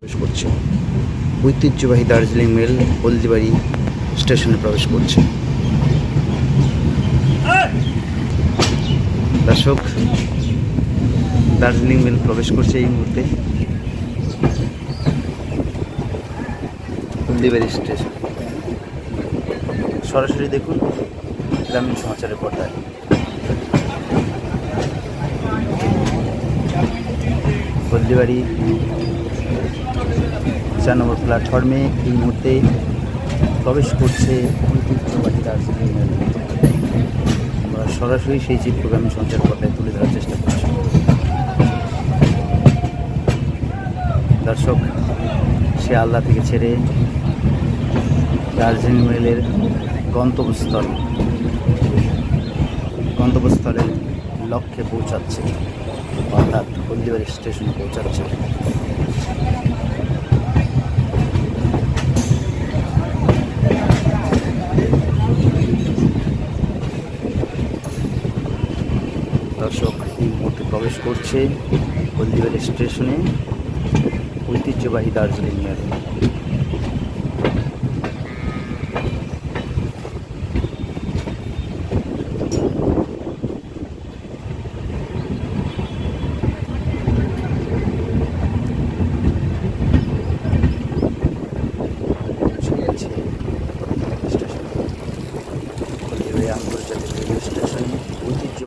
প্রবেশ করছে। ঐতিহ্যবাহী দার্জিলিং মেল হলদিবাড়ি স্টেশনে প্রবেশ করছে। দর্শক, দার্জিলিং মেল প্রবেশ করছে এই মুহূর্তে। হলদিবাড়ি স্টেশন। সরাসরি দেখুন গ্রামীণ সমাচারের পর্দায়। হলদিবাড়ি চার নম্বর প্ল্যাটফর্মে এই মুহূর্তে প্রবেশ করছে ঐতিহ্যবাহী দার্জিলিং আমরা সরাসরি সেই চিত্র গ্রামীণ সঞ্চার পর্দায় তুলে ধরার চেষ্টা করছি। দর্শক, সে আল্লাহ থেকে ছেড়ে দার্জিলিং মেলের গন্তব্যস্থল, গন্তব্যস্থলের লক্ষ্যে পৌঁছাচ্ছে, অর্থাৎ হলদিবাড়ি স্টেশনে পৌঁছাচ্ছে। দর্শক এই মুহূর্তে প্রবেশ করছে হলদিবাড়ি স্টেশনে ঐতিহ্যবাহী দার্জিলিং মেল